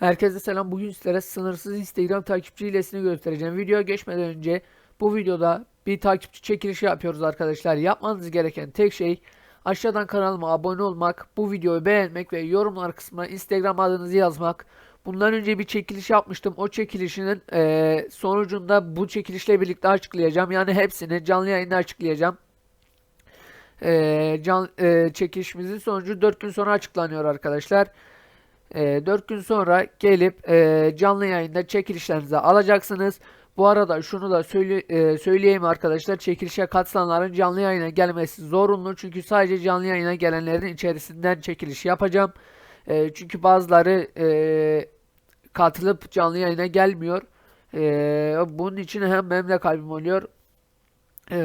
Herkese selam. Bugün sizlere sınırsız Instagram takipçi hilesini göstereceğim. Videoya geçmeden önce bu videoda bir takipçi çekilişi yapıyoruz arkadaşlar. Yapmanız gereken tek şey aşağıdan kanalıma abone olmak, bu videoyu beğenmek ve yorumlar kısmına Instagram adınızı yazmak. Bundan önce bir çekiliş yapmıştım. O çekilişinin eee, sonucunda bu çekilişle birlikte açıklayacağım. Yani hepsini canlı yayında açıklayacağım. Eee can, eee, çekilişimizin sonucu 4 gün sonra açıklanıyor arkadaşlar. E, 4 gün sonra gelip e, canlı yayında çekilişlerinizi alacaksınız. Bu arada şunu da söyle, e, söyleyeyim arkadaşlar. Çekilişe katılanların canlı yayına gelmesi zorunlu. Çünkü sadece canlı yayına gelenlerin içerisinden çekiliş yapacağım. E, çünkü bazıları e, katılıp canlı yayına gelmiyor. E, bunun için hem benim de kalbim oluyor. e,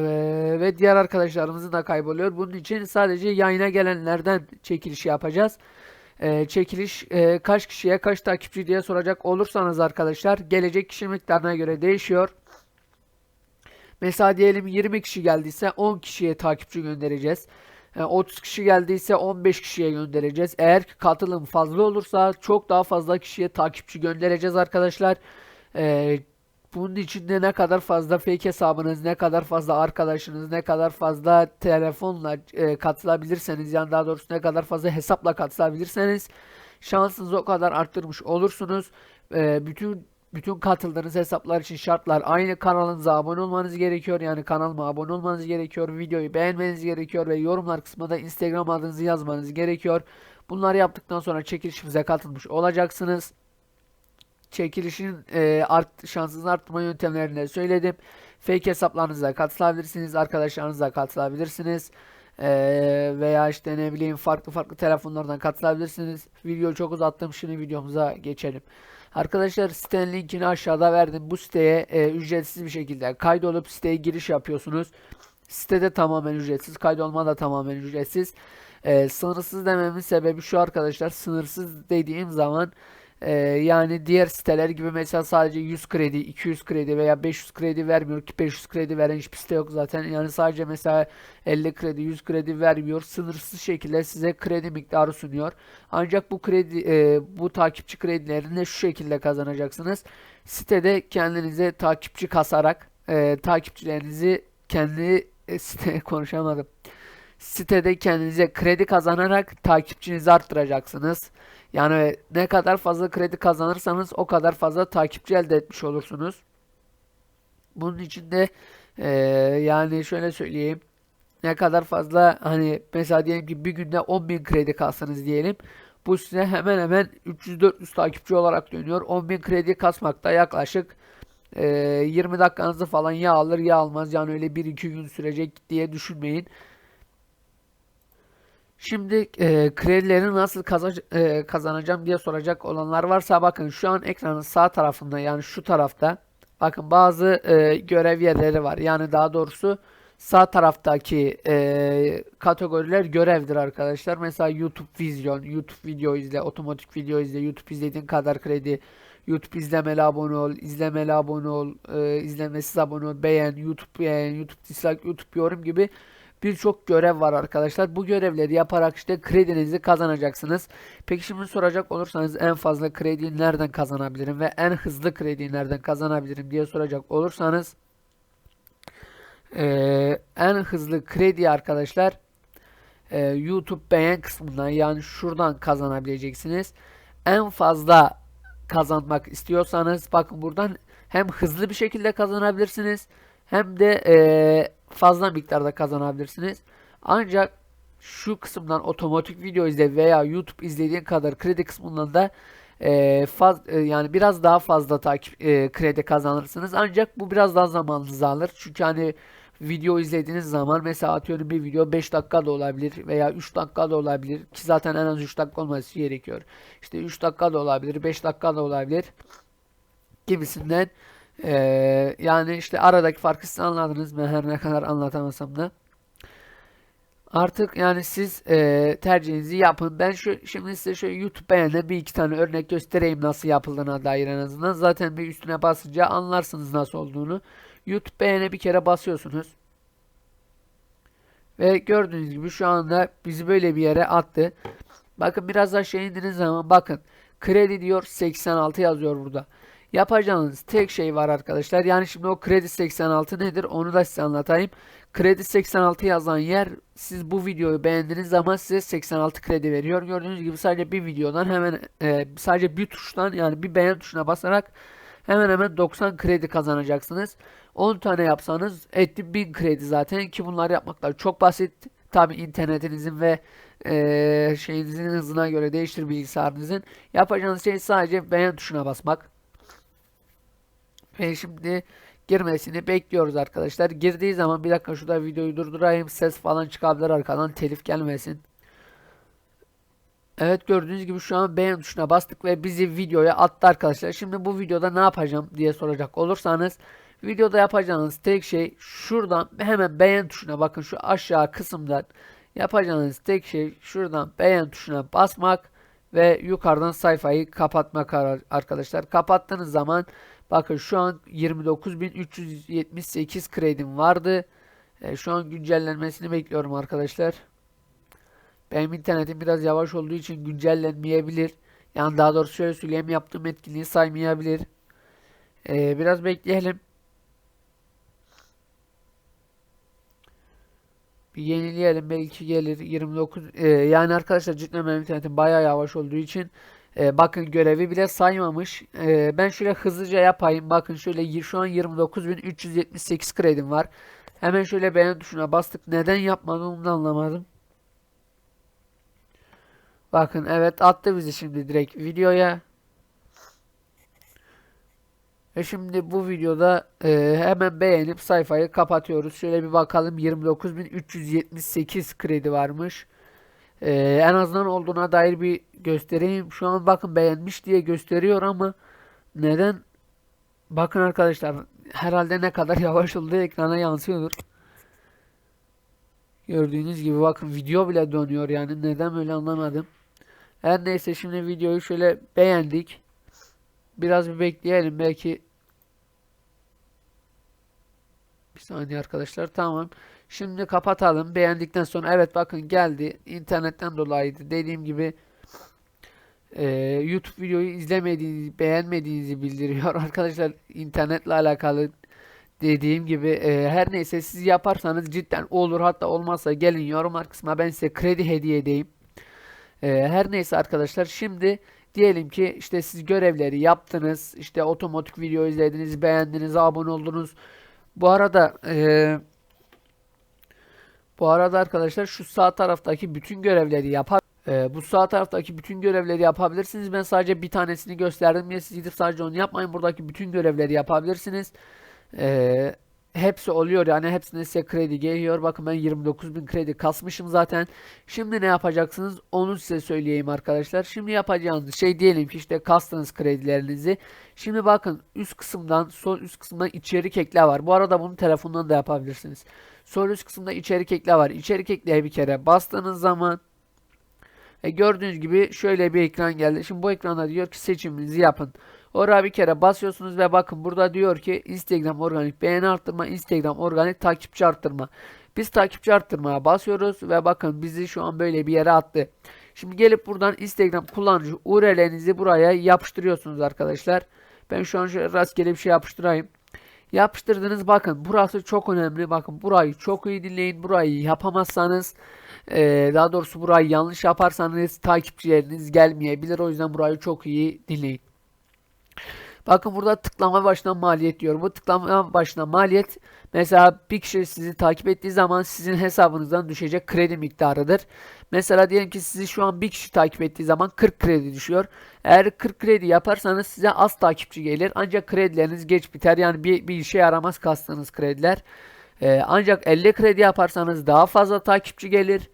ve diğer arkadaşlarımızın da kayboluyor. Bunun için sadece yayına gelenlerden çekiliş yapacağız. Ee, çekiliş e, kaç kişiye kaç takipçi diye soracak olursanız arkadaşlar gelecek kişi miktarına göre değişiyor. Mesela diyelim 20 kişi geldiyse 10 kişiye takipçi göndereceğiz. E, 30 kişi geldiyse 15 kişiye göndereceğiz. Eğer ki katılım fazla olursa çok daha fazla kişiye takipçi göndereceğiz arkadaşlar. E, bunun içinde ne kadar fazla fake hesabınız, ne kadar fazla arkadaşınız, ne kadar fazla telefonla e, katılabilirseniz, yani daha doğrusu ne kadar fazla hesapla katılabilirseniz şansınızı o kadar arttırmış olursunuz. E, bütün bütün katıldığınız hesaplar için şartlar aynı kanalınıza abone olmanız gerekiyor. Yani kanalıma abone olmanız gerekiyor. Videoyu beğenmeniz gerekiyor ve yorumlar kısmında Instagram adınızı yazmanız gerekiyor. Bunları yaptıktan sonra çekilişimize katılmış olacaksınız çekilişin e, art, şansınızı arttırma yöntemlerini söyledim. Fake hesaplarınıza katılabilirsiniz, arkadaşlarınızla katılabilirsiniz. E, veya işte ne bileyim farklı farklı telefonlardan katılabilirsiniz. Videoyu çok uzattım. Şimdi videomuza geçelim. Arkadaşlar sitenin linkini aşağıda verdim. Bu siteye e, ücretsiz bir şekilde kaydolup siteye giriş yapıyorsunuz. Sitede tamamen ücretsiz. Kaydolma da tamamen ücretsiz. E, sınırsız dememin sebebi şu arkadaşlar. Sınırsız dediğim zaman ee, yani diğer siteler gibi mesela sadece 100 kredi, 200 kredi veya 500 kredi vermiyor ki 500 kredi veren hiçbir site yok zaten. Yani sadece mesela 50 kredi, 100 kredi vermiyor. Sınırsız şekilde size kredi miktarı sunuyor. Ancak bu kredi e, bu takipçi kredilerini şu şekilde kazanacaksınız. Sitede kendinize takipçi kasarak e, takipçilerinizi kendi e, site konuşamadım. Sitede kendinize kredi kazanarak takipçinizi arttıracaksınız. Yani ne kadar fazla kredi kazanırsanız o kadar fazla takipçi elde etmiş olursunuz. Bunun için de e, yani şöyle söyleyeyim. Ne kadar fazla hani mesela diyelim ki bir günde 10.000 kredi kalsanız diyelim. Bu size hemen hemen 300-400 takipçi olarak dönüyor. 10.000 kredi kasmakta yaklaşık e, 20 dakikanızı falan ya alır ya almaz. Yani öyle 1-2 gün sürecek diye düşünmeyin. Şimdi e, kredileri nasıl kaza- e, kazanacağım diye soracak olanlar varsa bakın şu an ekranın sağ tarafında yani şu tarafta bakın bazı e, görev yerleri var. Yani daha doğrusu sağ taraftaki e, kategoriler görevdir arkadaşlar. Mesela YouTube vizyon, YouTube video izle, otomatik video izle, YouTube izlediğin kadar kredi, YouTube izlemeli abone ol, izlemeli abone ol, e, izlemesiz abone ol, beğen, YouTube beğen, YouTube dislike, YouTube yorum gibi birçok görev var arkadaşlar. Bu görevleri yaparak işte kredinizi kazanacaksınız. Peki şimdi soracak olursanız en fazla krediyi nereden kazanabilirim ve en hızlı krediyi nereden kazanabilirim diye soracak olursanız eee, en hızlı kredi arkadaşlar eee, YouTube beğen kısmından yani şuradan kazanabileceksiniz. En fazla kazanmak istiyorsanız bakın buradan hem hızlı bir şekilde kazanabilirsiniz hem de eee, fazla miktarda kazanabilirsiniz. Ancak şu kısımdan otomatik video izle veya YouTube izlediğin kadar kredi kısmından da eee, faz, e, yani biraz daha fazla takip e, kredi kazanırsınız. Ancak bu biraz daha zamanınızı alır. Çünkü hani video izlediğiniz zaman mesela atıyorum bir video 5 dakika da olabilir veya 3 dakika da olabilir ki zaten en az 3 dakika olması gerekiyor. İşte 3 dakika da olabilir, 5 dakika da olabilir gibisinden. Ee, yani işte aradaki farkı siz anladınız. Ben her ne kadar anlatamasam da. Artık yani siz e, tercihinizi yapın. Ben şu şimdi size şöyle YouTube beğenle bir iki tane örnek göstereyim nasıl yapıldığına dair en azından. Zaten bir üstüne basınca anlarsınız nasıl olduğunu. YouTube beğene bir kere basıyorsunuz. Ve gördüğünüz gibi şu anda bizi böyle bir yere attı. Bakın biraz aşağı indiğiniz zaman bakın kredi diyor 86 yazıyor burada. Yapacağınız tek şey var arkadaşlar. Yani şimdi o kredi 86 nedir onu da size anlatayım. Kredi 86 yazan yer siz bu videoyu beğendiğiniz zaman size 86 kredi veriyor. Gördüğünüz gibi sadece bir videodan hemen e, sadece bir tuştan yani bir beğen tuşuna basarak hemen hemen 90 kredi kazanacaksınız. 10 tane yapsanız etti 1000 kredi zaten ki bunları yapmaklar çok basit. Tabi internetinizin ve e, şeyinizin hızına göre değiştir bilgisayarınızın. Yapacağınız şey sadece beğen tuşuna basmak. Ve şimdi girmesini bekliyoruz arkadaşlar. Girdiği zaman bir dakika şurada videoyu durdurayım. Ses falan çıkabilir arkadan telif gelmesin. Evet gördüğünüz gibi şu an beğen tuşuna bastık ve bizi videoya attı arkadaşlar. Şimdi bu videoda ne yapacağım diye soracak olursanız videoda yapacağınız tek şey şuradan hemen beğen tuşuna bakın şu aşağı kısımdan yapacağınız tek şey şuradan beğen tuşuna basmak ve yukarıdan sayfayı kapatmak arkadaşlar. Kapattığınız zaman bakın şu an 29.378 kredim vardı. E, şu an güncellenmesini bekliyorum arkadaşlar. Benim internetim biraz yavaş olduğu için güncellenmeyebilir. Yani daha doğrusu şöyle söyleyeyim yaptığım etkinliği saymayabilir. Ee, biraz bekleyelim. Bir yenileyelim belki gelir 29 e, yani arkadaşlar cidden benim internetim bayağı yavaş olduğu için e, bakın görevi bile saymamış. E, ben şöyle hızlıca yapayım. Bakın şöyle şu an 29.378 kredim var. Hemen şöyle beğen tuşuna bastık. Neden yapmadım onu anlamadım. Bakın evet attı bizi şimdi direkt videoya. Ve şimdi bu videoda e, hemen beğenip sayfayı kapatıyoruz. Şöyle bir bakalım 29.378 kredi varmış. E, en azından olduğuna dair bir göstereyim. Şu an bakın beğenmiş diye gösteriyor ama neden? Bakın arkadaşlar herhalde ne kadar yavaş olduğu ekrana yansıyordur. Gördüğünüz gibi bakın video bile dönüyor yani neden öyle anlamadım. Her neyse şimdi videoyu şöyle beğendik. Biraz bir bekleyelim belki. Bir saniye arkadaşlar tamam. Şimdi kapatalım. Beğendikten sonra evet bakın geldi. İnternetten dolayıydı. Dediğim gibi e, YouTube videoyu izlemediğinizi, beğenmediğinizi bildiriyor. Arkadaşlar internetle alakalı dediğim gibi e, her neyse siz yaparsanız cidden olur. Hatta olmazsa gelin yorumlar kısmına ben size kredi hediye edeyim. E, her neyse arkadaşlar şimdi diyelim ki işte siz görevleri yaptınız. işte otomatik video izlediniz, beğendiniz, abone oldunuz. Bu arada e, bu arada arkadaşlar şu sağ taraftaki bütün görevleri yapar. E, bu sağ taraftaki bütün görevleri yapabilirsiniz. Ben sadece bir tanesini gösterdim ya siz gidip sadece onu yapmayın. Buradaki bütün görevleri yapabilirsiniz. E, hepsi oluyor yani hepsine size kredi geliyor. Bakın ben 29.000 kredi kasmışım zaten. Şimdi ne yapacaksınız onu size söyleyeyim arkadaşlar. Şimdi yapacağınız şey diyelim ki işte kastınız kredilerinizi. Şimdi bakın üst kısımdan sol üst kısımdan içerik ekle var. Bu arada bunu telefondan da yapabilirsiniz. Sol üst kısımda içerik ekle var. İçerik ekleye bir kere bastığınız zaman e, gördüğünüz gibi şöyle bir ekran geldi. Şimdi bu ekranda diyor ki seçiminizi yapın. Oraya bir kere basıyorsunuz ve bakın burada diyor ki Instagram organik beğeni arttırma, Instagram organik takipçi arttırma. Biz takipçi arttırmaya basıyoruz ve bakın bizi şu an böyle bir yere attı. Şimdi gelip buradan Instagram kullanıcı URL'nizi buraya yapıştırıyorsunuz arkadaşlar. Ben şu an şöyle rastgele bir şey yapıştırayım. Yapıştırdınız bakın burası çok önemli. Bakın burayı çok iyi dinleyin. Burayı yapamazsanız e, daha doğrusu burayı yanlış yaparsanız takipçileriniz gelmeyebilir. O yüzden burayı çok iyi dinleyin. Bakın burada tıklama başına maliyet diyor. Bu tıklama başına maliyet mesela bir kişi sizi takip ettiği zaman sizin hesabınızdan düşecek kredi miktarıdır. Mesela diyelim ki sizi şu an bir kişi takip ettiği zaman 40 kredi düşüyor. Eğer 40 kredi yaparsanız size az takipçi gelir. Ancak kredileriniz geç biter. Yani bir, bir işe yaramaz kastığınız krediler. Ee, ancak 50 kredi yaparsanız daha fazla takipçi gelir.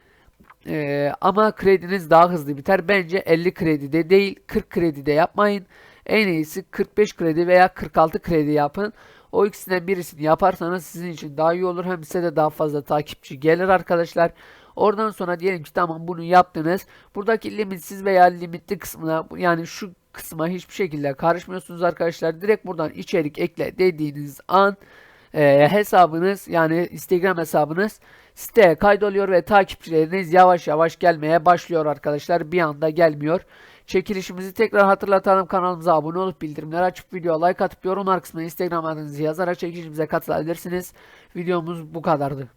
Ee, ama krediniz daha hızlı biter. Bence 50 kredi de değil 40 kredi de yapmayın. En iyisi 45 kredi veya 46 kredi yapın. O ikisinden birisini yaparsanız sizin için daha iyi olur. Hem size de daha fazla takipçi gelir arkadaşlar. Oradan sonra diyelim ki tamam bunu yaptınız. Buradaki limitsiz veya limitli kısmına yani şu kısma hiçbir şekilde karışmıyorsunuz arkadaşlar. Direkt buradan içerik ekle dediğiniz an e, hesabınız yani Instagram hesabınız siteye kaydoluyor ve takipçileriniz yavaş yavaş gelmeye başlıyor arkadaşlar. Bir anda gelmiyor. Çekilişimizi tekrar hatırlatalım. Kanalımıza abone olup bildirimleri açıp video like atıp yorumlar kısmına Instagram adınızı yazarak çekilişimize katılabilirsiniz. Videomuz bu kadardı.